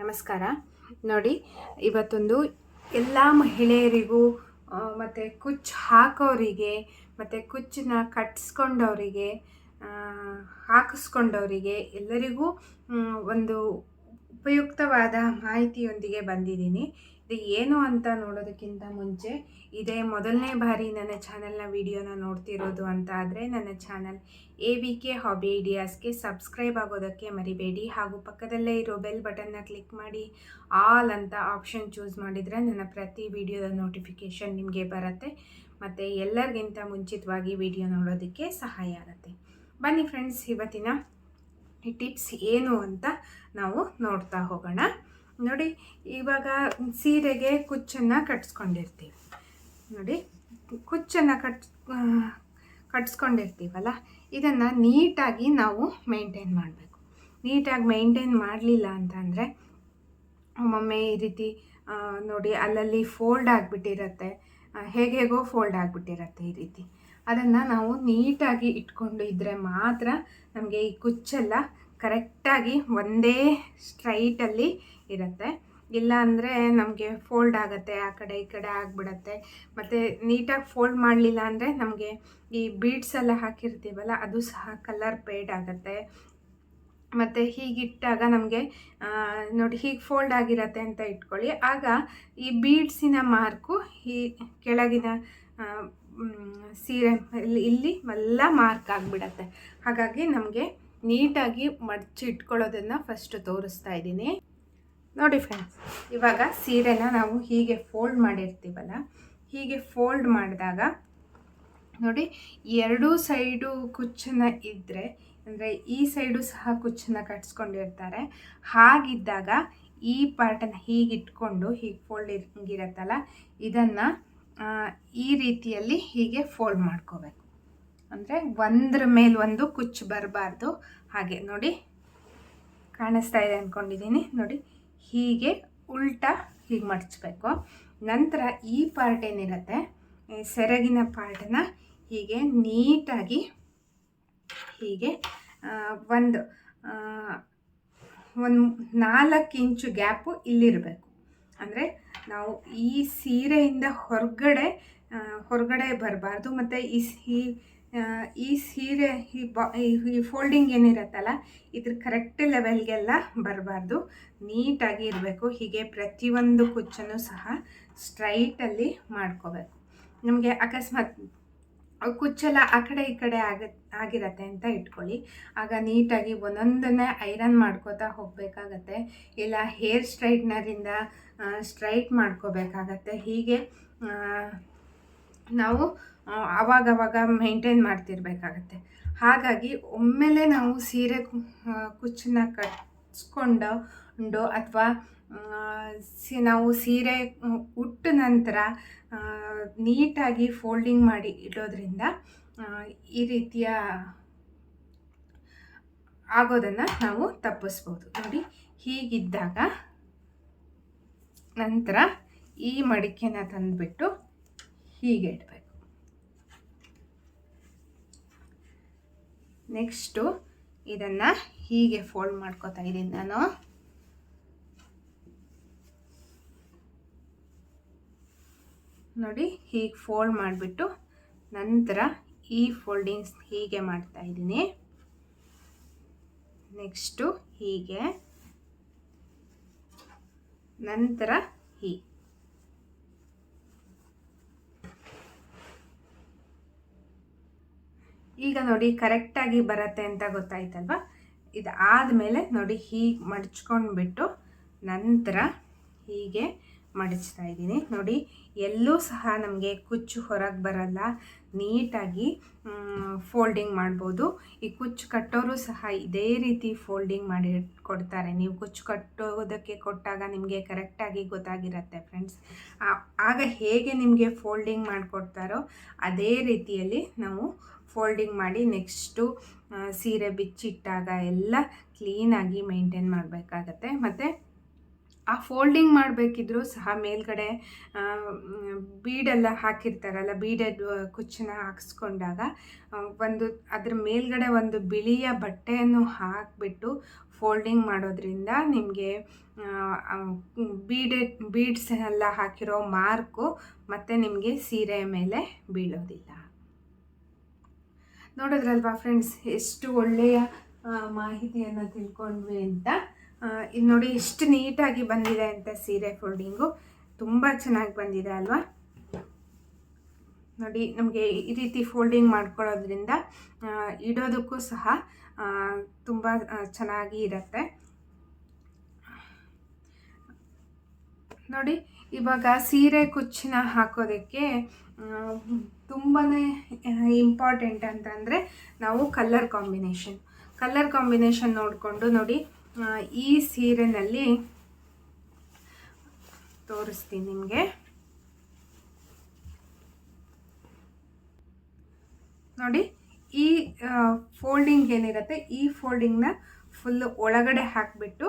ನಮಸ್ಕಾರ. ನೋಡಿ, ಇವತ್ತೊಂದು ಎಲ್ಲ ಮಹಿಳೆಯರಿಗೂ ಮತ್ತು ಮತ್ತೆ ಕುಚ್ಚು ಹಾಕೋರಿಗೆ, ಮತ್ತು ಕುಚ್ಚನ್ನ ಕಟ್ಸ್ಕೊಂಡವರಿಗೆ ಹಾಕಿಸ್ಕೊಂಡವರಿಗೆ ಎಲ್ಲರಿಗೂ ಒಂದು ಉಪಯುಕ್ತವಾದ ಮಾಹಿತಿಯೊಂದಿಗೆ ಬಂದಿದ್ದೀನಿ. ಇದು ಏನು ಅಂತ ನೋಡೋದಕ್ಕಿಂತ ಮುಂಚೆ ಇದೇ ಮೊದಲನೇ ಬಾರಿ ನನ್ನ ಚಾನಲ್ನ ವಿಡಿಯೋನ ನೋಡ್ತಿರೋದು ಅಂತ ಆದರೆ ನನ್ನ channel A V K hobby ಐಡಿಯಾಸ್ಗೆ subscribe ಆಗೋದಕ್ಕೆ ಮರಿಬೇಡಿ. ಹಾಗೂ ಪಕ್ಕದಲ್ಲೇ ಇರೋ ಬೆಲ್ ಬಟನ್ನ ಕ್ಲಿಕ್ ಮಾಡಿ. ಆಲ್ ಅಂತ ಆಪ್ಷನ್ ಚೂಸ್ ಮಾಡಿದರೆ ನನ್ನ ಪ್ರತಿ ವಿಡಿಯೋದ ನೋಟಿಫಿಕೇಷನ್ ನಿಮಗೆ ಬರುತ್ತೆ. ಮತ್ತು ಎಲ್ಲರಿಗಿಂತ ಮುಂಚಿತವಾಗಿ ವಿಡಿಯೋ ನೋಡೋದಕ್ಕೆ ಸಹಾಯ ಆಗುತ್ತೆ. ಬನ್ನಿ ಫ್ರೆಂಡ್ಸ್ ಇವತ್ತಿನ ಟಿಪ್ಸ್ ಏನು ಅಂತ ನಾವು ನೋಡ್ತಾ ಹೋಗೋಣ. ನೋಡಿ, ಇವಾಗ ಸೀರೆಗೆ ಕುಚ್ಚನ್ನು ಕಟ್ಸ್ಕೊಂಡಿರ್ತೀವಿ. ನೋಡಿ, ಕುಚ್ಚನ್ನು ಕಟ್ ಕಟ್ಸ್ಕೊಂಡಿರ್ತೀವಲ್ಲ, ಇದನ್ನು ನೀಟಾಗಿ ನಾವು ಮೇಂಟೈನ್ ಮಾಡಬೇಕು. ನೀಟಾಗಿ ಮೇಂಟೈನ್ ಮಾಡಲಿಲ್ಲ ಅಂತಂದರೆ ಒಮ್ಮೊಮ್ಮೆ ಈ ರೀತಿ ನೋಡಿ, ಅಲ್ಲಲ್ಲಿ ಫೋಲ್ಡ್ ಆಗಿಬಿಟ್ಟಿರತ್ತೆ ಹೇಗೆ ಹೇಗೋ ಫೋಲ್ಡ್ ಆಗಿಬಿಟ್ಟಿರತ್ತೆ ಈ ರೀತಿ. ಅದನ್ನು ನಾವು ನೀಟಾಗಿ ಇಟ್ಕೊಂಡು ಇದ್ದರೆ ಮಾತ್ರ ನಮಗೆ ಈ ಕುಚ್ಚೆಲ್ಲ ಕರೆಕ್ಟಾಗಿ ಒಂದೇ ಸ್ಟ್ರೈಟಲ್ಲಿ ಇರುತ್ತೆ. ಇಲ್ಲ ಅಂದರೆ ನಮಗೆ ಫೋಲ್ಡ್ ಆಗುತ್ತೆ, ಆ ಕಡೆ ಈ ಕಡೆ ಆಗಿಬಿಡತ್ತೆ. ಮತ್ತು ನೀಟಾಗಿ ಫೋಲ್ಡ್ ಮಾಡಲಿಲ್ಲ ಅಂದರೆ ನಮಗೆ ಈ ಬೀಡ್ಸ್ ಎಲ್ಲ ಹಾಕಿರ್ತೀವಲ್ಲ, ಅದು ಸಹ ಕಲರ್ ಪೇಡ್ ಆಗುತ್ತೆ. ಮತ್ತು ಹೀಗಿಟ್ಟಾಗ ನಮಗೆ ನೋಡಿ ಹೀಗೆ ಫೋಲ್ಡ್ ಆಗಿರತ್ತೆ ಅಂತ ಇಟ್ಕೊಳ್ಳಿ. ಆಗ ಈ ಬೀಡ್ಸಿನ ಮಾರ್ಕು ಈ ಕೆಳಗಿನ ಸೀರೆ ಇಲ್ಲಿ ಎಲ್ಲ ಮಾರ್ಕ್ ಆಗಿಬಿಡತ್ತೆ. ಹಾಗಾಗಿ ನಮಗೆ ನೀಟಾಗಿ ಮಡಚಿ ಇಟ್ಕೊಳ್ಳೋದನ್ನು ಫಸ್ಟ್ ತೋರಿಸ್ತಾ ಇದ್ದೀನಿ. ನೋಡಿ ಫ್ರೆಂಡ್ಸ್ ಇವಾಗ ಸೀರೆನ ನಾವು ಹೀಗೆ ಫೋಲ್ಡ್ ಮಾಡಿರ್ತೀವಲ್ಲ, ಹೀಗೆ ಫೋಲ್ಡ್ ಮಾಡಿದಾಗ ನೋಡಿ ಎರಡೂ ಸೈಡು ಕುಚ್ಚನ್ನು ಇದ್ದರೆ ಅಂದರೆ ಈ ಸೈಡು ಸಹ ಕುಚ್ಚನ್ನು ಕಟ್ಸ್ಕೊಂಡಿರ್ತಾರೆ. ಹಾಗಿದ್ದಾಗ ಈ ಪಾರ್ಟನ್ನು ಹೀಗೆ ಇಟ್ಕೊಂಡು ಹೀಗೆ ಫೋಲ್ಡ್ ಇರುತ್ತಲ್ಲ ಇದನ್ನು ಈ ರೀತಿಯಲ್ಲಿ ಹೀಗೆ ಫೋಲ್ಡ್ ಮಾಡ್ಕೋಬೇಕು. ಅಂದರೆ ಒಂದ್ರ ಮೇಲೆ ಒಂದು ಕುಚ್ಚು ಬರಬಾರ್ದು. ಹಾಗೆ ನೋಡಿ, ಕಾಣಿಸ್ತಾ ಇದೆ ಅಂದ್ಕೊಂಡಿದ್ದೀನಿ ನೋಡಿ ಹೀಗೆ ಉಲ್ಟಾ ಹೀಗೆ ಮಡಚಬೇಕು. ನಂತರ ಈ ಪಾರ್ಟ್ ಏನಿರುತ್ತೆ ಸೆರಗಿನ ಪಾರ್ಟನ್ನ ಹೀಗೆ ನೀಟಾಗಿ ಹೀಗೆ ಒಂದು ಒಂದು ನಾಲ್ಕು ಇಂಚು ಗ್ಯಾಪು ಇಲ್ಲಿರಬೇಕು. ಅಂದರೆ ನಾವು ಈ ಸೀರೆಯಿಂದ ಹೊರಗಡೆ ಹೊರಗಡೆ ಬರಬಾರ್ದು. ಮತ್ತು ಈ ಈ ಸೀರೆ, ಈ ಬಾ, ಈ- ಫೋಲ್ಡಿಂಗ್ ಏನಿರುತ್ತಲ್ಲ, ಇದ್ರ ಕರೆಕ್ಟ್ ಲೆವೆಲ್ಗೆಲ್ಲ ಬರಬಾರ್ದು. ನೀಟಾಗಿ ಇರಬೇಕು. ಹೀಗೆ ಪ್ರತಿಯೊಂದು ಕುಚ್ಚನ್ನು ಸಹ ಸ್ಟ್ರೈಟಲ್ಲಿ ಮಾಡ್ಕೋಬೇಕು. ನಮಗೆ ಅಕಸ್ಮಾತ್ ಕುಚ್ಚೆಲ್ಲ ಆ ಕಡೆ ಈ ಕಡೆ ಆಗ, ಆಗಿರತ್ತೆ ಅಂತ ಇಟ್ಕೊಳ್ಳಿ. ಆಗ ನೀಟಾಗಿ ಒಂದೊಂದನ್ನೇ ಐರನ್ ಮಾಡ್ಕೋತಾ ಹೋಗಬೇಕಾಗತ್ತೆ. ಇಲ್ಲ ಹೇರ್ ಸ್ಟ್ರೈಟ್ನರಿಂದ ಸ್ಟ್ರೈಟ್ ಮಾಡ್ಕೋಬೇಕಾಗತ್ತೆ. ಹೀಗೆ ನಾವು ಆ, ಅವಾಗವಾಗ ಮೇಂಟೈನ್ ಮಾಡ್ತಿರ್ಬೇಕಾಗತ್ತೆ. ಹಾಗಾಗಿ ಒಮ್ಮೆಲೆ ನಾವು ಸೀರೆ ಕುಚ್ಚನ್ನ ಕಟ್ಸ್ಕೊಂಡು ಅಥವಾ ಸಿ ನಾವು ಸೀರೆ ಉಟ್ಟ ನಂತರ ನೀಟಾಗಿ ಫೋಲ್ಡಿಂಗ್ ಮಾಡಿ ಇಡೋದ್ರಿಂದ ಈ ರೀತಿಯ ಆಗೋದನ್ನು ನಾವು ತಪ್ಪಿಸ್ಬೋದು. ನೋಡಿ ಹೀಗಿದ್ದಾಗ ನಂತರ ಈ ಮಡಿಕೆನ ತಂದುಬಿಟ್ಟು ಹೀಗೆ ನೆಕ್ಸ್ಟು ಇದನ್ನು ಹೀಗೆ ಫೋಲ್ಡ್ ಮಾಡ್ಕೋತಾ ಇದ್ದೀನಿ ನಾನು. ನೋಡಿ, ಹೀಗೆ ಫೋಲ್ಡ್ ಮಾಡಿಬಿಟ್ಟು ನಂತರ ಈ ಫೋಲ್ಡಿಂಗ್ಸ್ ಹೀಗೆ ಮಾಡ್ತಾ ಇದ್ದೀನಿ. ನೆಕ್ಸ್ಟು ಹೀಗೆ, ನಂತರ ಹೀಗೆ. ಈಗ ನೋಡಿ ಕರೆಕ್ಟಾಗಿ ಬರುತ್ತೆ ಅಂತ ಗೊತ್ತಾಯ್ತಲ್ವ? ಇದು ಆದಮೇಲೆ ನೋಡಿ ಹೀಗೆ ಮಡಚ್ಕೊಂಡ್ಬಿಟ್ಟು ನಂತರ ಹೀಗೆ ಮಡಚ್ತಾ ಇದ್ದೀನಿ. ನೋಡಿ, ಎಲ್ಲೂ ಸಹ ನಮಗೆ ಕುಚ್ಚು ಹೊರಗೆ ಬರಲ್ಲ. ನೀಟಾಗಿ ಫೋಲ್ಡಿಂಗ್ ಮಾಡ್ಬೋದು. ಈ ಕುಚ್ಚು ಕಟ್ಟೋರು ಸಹ ಇದೇ ರೀತಿ ಫೋಲ್ಡಿಂಗ್ ಮಾಡಿ ಕೊಡ್ತಾರೆ. ನೀವು ಕುಚ್ಚು ಕಟ್ಟೋದಕ್ಕೆ ಕೊಟ್ಟಾಗ ನಿಮಗೆ ಕರೆಕ್ಟಾಗಿ ಗೊತ್ತಾಗಿರುತ್ತೆ ಫ್ರೆಂಡ್ಸ್ ಆಗ ಹೇಗೆ ನಿಮಗೆ ಫೋಲ್ಡಿಂಗ್ ಮಾಡಿಕೊಡ್ತಾರೋ ಅದೇ ರೀತಿಯಲ್ಲಿ ನಾವು ಫೋಲ್ಡಿಂಗ್ ಮಾಡಿ ನೆಕ್ಸ್ಟು ಸೀರೆ ಬಿಚ್ಚಿಟ್ಟಾಗ ಎಲ್ಲ ಕ್ಲೀನಾಗಿ ಮೇಂಟೈನ್ ಮಾಡಬೇಕಾಗತ್ತೆ. ಮತ್ತು ಆ ಫೋಲ್ಡಿಂಗ್ ಮಾಡಬೇಕಿದ್ರೂ ಸಹ ಮೇಲ್ಗಡೆ ಬೀಡೆಲ್ಲ ಹಾಕಿರ್ತಾರಲ್ಲ ಬೀಡೆಡ್ ಕುಚ್ಚನ್ನ ಹಾಕಿಸ್ಕೊಂಡಾಗ ಒಂದು ಅದ್ರ ಮೇಲ್ಗಡೆ ಒಂದು ಬಿಳಿಯ ಬಟ್ಟೆಯನ್ನು ಹಾಕಿಬಿಟ್ಟು ಫೋಲ್ಡಿಂಗ್ ಮಾಡೋದ್ರಿಂದ ನಿಮಗೆ ಬೀಡೆ, ಬೀಡ್ಸ್ ಎಲ್ಲ ಹಾಕಿರೋ ಮಾರ್ಕು ಮತ್ತು ನಿಮಗೆ ಸೀರೆ ಮೇಲೆ ಬೀಳೋದಿಲ್ಲ. ನೋಡಿದ್ರಲ್ವಾ ಫ್ರೆಂಡ್ಸ್, ಎಷ್ಟು ಒಳ್ಳೆಯ ಮಾಹಿತಿಯನ್ನು ತಿಳ್ಕೊಂಡ್ವಿ ಅಂತ. ಇದು ನೋಡಿ ಎಷ್ಟು ನೀಟಾಗಿ ಬಂದಿದೆ ಅಂತ ಸೀರೆ ಫೋಲ್ಡಿಂಗು. ತುಂಬ ಚೆನ್ನಾಗಿ ಬಂದಿದೆ ಅಲ್ವಾ? ನೋಡಿ, ನಮಗೆ ಈ ರೀತಿ ಫೋಲ್ಡಿಂಗ್ ಮಾಡ್ಕೊಳ್ಳೋದ್ರಿಂದ ಇಡೋದಕ್ಕೂ ಸಹ ತುಂಬ ಚೆನ್ನಾಗಿ ಇರುತ್ತೆ. ನೋಡಿ, ಇವಾಗ ಸೀರೆ ಕುಚ್ಚಿನ ಹಾಕೋದಕ್ಕೆ ತುಂಬಾ ಇಂಪಾರ್ಟೆಂಟ್ ಅಂತಂದರೆ ನಾವು ಕಲ್ಲರ್ ಕಾಂಬಿನೇಷನ್ ಕಲ್ಲರ್ ಕಾಂಬಿನೇಷನ್ ನೋಡಿಕೊಂಡು ನೋಡಿ ಈ ಸೀರೆನಲ್ಲಿ ತೋರಿಸ್ತೀನಿ ನಿಮಗೆ. ನೋಡಿ, ಈ ಫೋಲ್ಡಿಂಗ್ ಏನಿರುತ್ತೆ, ಈ ಫೋಲ್ಡಿಂಗ್ನ ಫುಲ್ಲು ಒಳಗಡೆ ಹಾಕಿಬಿಟ್ಟು,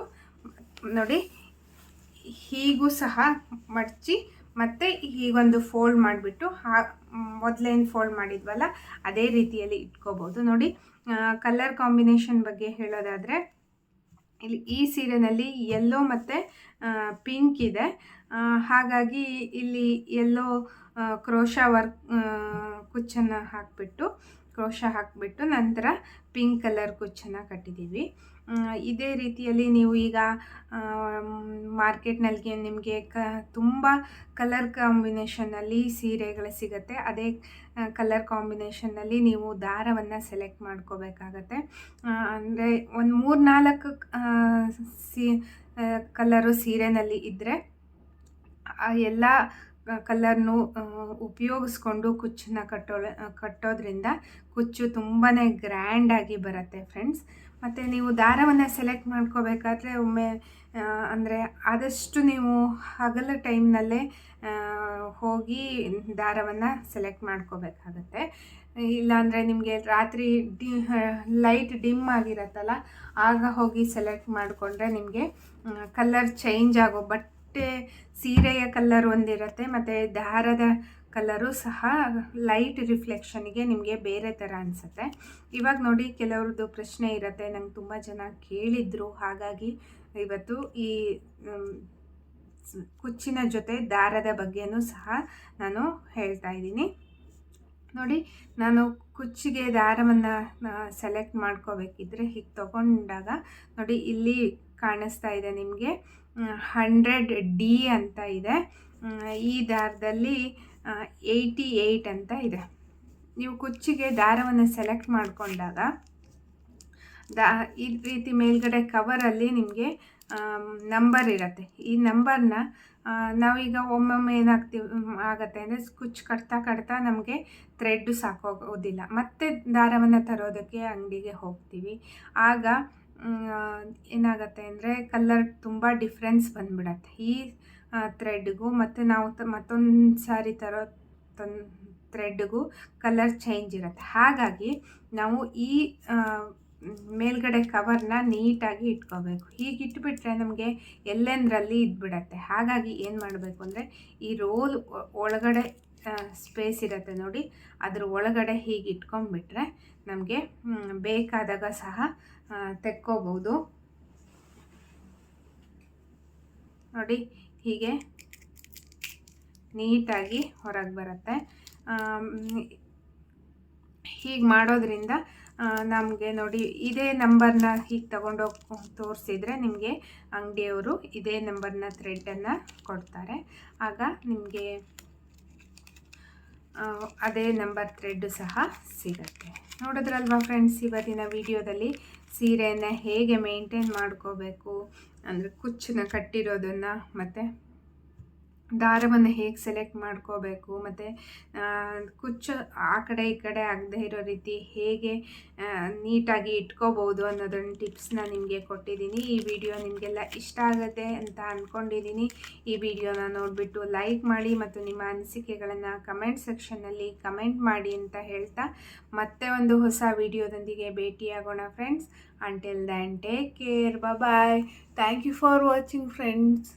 ನೋಡಿ, ಹೀಗೂ ಸಹ ಮಡಚಿ, ಮತ್ತು ಹೀಗೊಂದು ಫೋಲ್ಡ್ ಮಾಡಿಬಿಟ್ಟು, ಹಾ, ಮೊದಲೇನು ಫೋಲ್ಡ್ ಮಾಡಿದ್ವಲ್ಲ, ಅದೇ ರೀತಿಯಲ್ಲಿ ಇಟ್ಕೋಬೋದು. ನೋಡಿ ಕಲರ್ ಕಾಂಬಿನೇಷನ್ ಬಗ್ಗೆ ಹೇಳೋದಾದರೆ ಇಲ್ಲಿ ಈ ಸೀರೆನಲ್ಲಿ ಯೆಲ್ಲೋ ಮತ್ತು ಪಿಂಕ್ ಇದೆ. ಹಾಗಾಗಿ ಇಲ್ಲಿ ಎಲ್ಲೋ ಕ್ರೋಶ ವರ್ಕ್ ಕುಚ್ಚನ್ನು ಹಾಕಿಬಿಟ್ಟು ಕ್ರೋಶ ಹಾಕಿಬಿಟ್ಟು ನಂತರ ಪಿಂಕ್ ಕಲರ್ ಕುಚ್ಚನ್ನು ಕಟ್ಟಿದ್ದೀವಿ. ಇದೇ ರೀತಿಯಲ್ಲಿ ನೀವು ಈಗ ಮಾರ್ಕೆಟ್ನಲ್ಲಿ ನಿಮಗೆ ಕ, ತುಂಬ ಕಲರ್ ಕಾಂಬಿನೇಷನಲ್ಲಿ ಸೀರೆಗಳು ಸಿಗುತ್ತೆ. ಅದೇ ಕಲರ್ ಕಾಂಬಿನೇಷನ್ನಲ್ಲಿ ನೀವು ದಾರವನ್ನು ಸೆಲೆಕ್ಟ್ ಮಾಡ್ಕೋಬೇಕಾಗತ್ತೆ. ಅಂದರೆ ಒಂದು ಮೂರು ನಾಲ್ಕು ಸಿ ಕಲರು ಸೀರೆನಲ್ಲಿ ಇದ್ದರೆ ಎಲ್ಲ ಕಲರ್ನು ಉಪಯೋಗಿಸ್ಕೊಂಡು ಕುಚ್ಚನ್ನ ಕಟ್ಟೋ ಕಟ್ಟೋದ್ರಿಂದ ಕುಚ್ಚು ತುಂಬಾ ಗ್ರ್ಯಾಂಡಾಗಿ ಬರುತ್ತೆ ಫ್ರೆಂಡ್ಸ್ ಮತ್ತು ನೀವು ದಾರವನ್ನು ಸೆಲೆಕ್ಟ್ ಮಾಡ್ಕೋಬೇಕಾದ್ರೆ ಒಮ್ಮೆ ಅಂದರೆ ಆದಷ್ಟು ನೀವು ಹಗಲ ಟೈಮ್ನಲ್ಲೇ ಹೋಗಿ ದಾರವನ್ನು ಸೆಲೆಕ್ಟ್ ಮಾಡ್ಕೋಬೇಕಾಗತ್ತೆ. ಇಲ್ಲಾಂದರೆ ನಿಮಗೆ ರಾತ್ರಿ ಡಿ ಲೈಟ್ ಡಿಮ್ ಆಗಿರತ್ತಲ್ಲ, ಆಗ ಹೋಗಿ ಸೆಲೆಕ್ಟ್ ಮಾಡಿಕೊಂಡ್ರೆ ನಿಮಗೆ ಕಲರ್ ಚೇಂಜ್ ಆಗೋ ಬಟ್ಟೆ, ಸೀರೆಯ ಕಲರ್ ಒಂದಿರುತ್ತೆ, ಮತ್ತು ದಾರದ ಕಲರು ಸಹ ಲೈಟ್ ರಿಫ್ಲೆಕ್ಷನ್ಗೆ ನಿಮಗೆ ಬೇರೆ ಥರ ಅನಿಸುತ್ತೆ. ಇವಾಗ ನೋಡಿ ಕೆಲವ್ರದ್ದು ಪ್ರಶ್ನೆ ಇರುತ್ತೆ, ನಂಗೆ ತುಂಬ ಜನ ಕೇಳಿದ್ರು. ಹಾಗಾಗಿ ಇವತ್ತು ಈ ಕುಚ್ಚಿನ ಜೊತೆ ದಾರದ ಬಗ್ಗೆನೂ ಸಹ ನಾನು ಹೇಳ್ತಾ ಇದ್ದೀನಿ. ನೋಡಿ, ನಾನು ಕುಚ್ಚಿಗೆ ದಾರವನ್ನು ಸೆಲೆಕ್ಟ್ ಮಾಡ್ಕೋಬೇಕಿದ್ರೆ ಹೀಗೆ ತಗೊಂಡಾಗ ನೋಡಿ ಇಲ್ಲಿ ಕಾಣಿಸ್ತಾ ಇದೆ ನಿಮಗೆ ಹಂಡ್ರೆಡ್ ಡಿ ಅಂತ ಇದೆ. ಈ ದಾರದಲ್ಲಿ ಏಯ್ಟಿ ಏಯ್ಟ್ ಅಂತ ಇದೆ. ನೀವು ಕುಚ್ಚಿಗೆ ದಾರವನ್ನು ಸೆಲೆಕ್ಟ್ ಮಾಡಿಕೊಂಡಾಗ, ದಾ, ಈ ರೀತಿ ಮೇಲ್ಗಡೆ ಕವರಲ್ಲಿ ನಿಮಗೆ ನಂಬರ್ ಇರುತ್ತೆ. ಈ ನಂಬರ್ನ ನಾವೀಗ ಒಮ್ಮೊಮ್ಮೆ ಏನಾಗ್ತೀವಿ ಆಗುತ್ತೆ ಅಂದರೆ ಸ್ಕುಚ್ ಕಟ್ತಾ ಕಟ್ತಾ ನಮಗೆ ಥ್ರೆಡ್ಡು ಸಾಕೋಗೋದಿಲ್ಲ ಮತ್ತೆ ದಾರವನ್ನು ತರೋದಕ್ಕೆ ಅಂಗಡಿಗೆ ಹೋಗ್ತೀವಿ. ಆಗ ಏನಾಗತ್ತೆ ಅಂದರೆ ಕಲರ್ ತುಂಬ ಡಿಫ್ರೆನ್ಸ್ ಬಂದ್ಬಿಡತ್ತೆ. ಈ ಥ್ರೆಡ್ಗೂ ಮತ್ತು ನಾವು ತ, ಮತ್ತೊಂದು ಸಾರಿ ತರೋ ತನ್ ಥ್ರೆಡ್ಗೂ ಕಲರ್ ಚೇಂಜ್ ಇರುತ್ತೆ. ಹಾಗಾಗಿ ನಾವು ಈ ಮೇಲ್ಗಡೆ ಕವರ್ನ ನೀಟಾಗಿ ಇಟ್ಕೋಬೇಕು. ಹೀಗೆ ಇಟ್ಬಿಟ್ರೆ ನಮಗೆ ಎಲ್ಲೆಂದರಲ್ಲಿ ಇದ್ಬಿಡತ್ತೆ. ಹಾಗಾಗಿ ಏನು ಮಾಡಬೇಕು ಅಂದರೆ ಈ ರೋಲ್ ಒಳಗಡೆ ಸ್ಪೇಸ್ ಇರುತ್ತೆ ನೋಡಿ. ಅದ್ರ ಒಳಗಡೆ ಹೀಗೆ ಇಟ್ಕೊಂಡ್ಬಿಟ್ರೆ ನಮಗೆ ಬೇಕಾದಾಗ ಸಹ ತೆಕ್ಕೋಬೋದು. ನೋಡಿ, ಹೀಗೆ ನೀಟಾಗಿ ಹೊರಗೆ ಬರುತ್ತೆ. ಹೀಗೆ ಮಾಡೋದ್ರಿಂದ ನಮಗೆ ನೋಡಿ, ಇದೇ ನಂಬರ್ನ ಹೀಗೆ ತಗೊಂಡೋಗಿ ತೋರಿಸಿದರೆ ನಿಮಗೆ ಅಂಗಡಿಯವರು ಇದೇ ನಂಬರ್ನ ಥ್ರೆಡ್ಡನ್ನು ಕೊಡ್ತಾರೆ. ಆಗ ನಿಮಗೆ ಅದೇ ನಂಬರ್ ಥ್ರೆಡ್ಡು ಸಹ ಸಿಗುತ್ತೆ. ನೋಡಿದ್ರಲ್ವಾ ಫ್ರೆಂಡ್ಸ್, ಇವತ್ತಿನ ವಿಡಿಯೋದಲ್ಲಿ ಸೀರೆಯನ್ನು ಹೇಗೆ ಮೇಂಟೈನ್ ಮಾಡ್ಕೋಬೇಕು, ಅಂದರೆ ಕುಚ್ಚನ್ನ ಕಟ್ಟಿರೋದನ್ನು ಮತ್ತು ದಾರವನ್ನು ಹೇಗೆ ಸೆಲೆಕ್ಟ್ ಮಾಡ್ಕೋಬೇಕು ಮತ್ತು ಕುಚ್ಚು ಆ ಕಡೆ ಈ ಕಡೆ ಆಗದೆ ಇರೋ ರೀತಿ ಹೇಗೆ ನೀಟಾಗಿ ಇಟ್ಕೋಬೋದು ಅನ್ನೋದೊಂದು ಟಿಪ್ಸ್ನ ನಿಮಗೆ ಕೊಟ್ಟಿದ್ದೀನಿ. ಈ ವಿಡಿಯೋ ನಿಮಗೆಲ್ಲ ಇಷ್ಟ ಆಗುತ್ತೆ ಅಂತ ಅಂದ್ಕೊಂಡಿದ್ದೀನಿ ಈ ವಿಡಿಯೋನ ನೋಡಿಬಿಟ್ಟು ಲೈಕ್ ಮಾಡಿ ಮತ್ತು ನಿಮ್ಮ ಅನಿಸಿಕೆಗಳನ್ನು ಕಮೆಂಟ್ ಸೆಕ್ಷನ್ನಲ್ಲಿ ಕಮೆಂಟ್ ಮಾಡಿ ಅಂತ ಹೇಳ್ತಾ ಮತ್ತೆ ಒಂದು ಹೊಸ ವಿಡಿಯೋದೊಂದಿಗೆ ಭೇಟಿಯಾಗೋಣ friends until then take care bye thank you for watching friends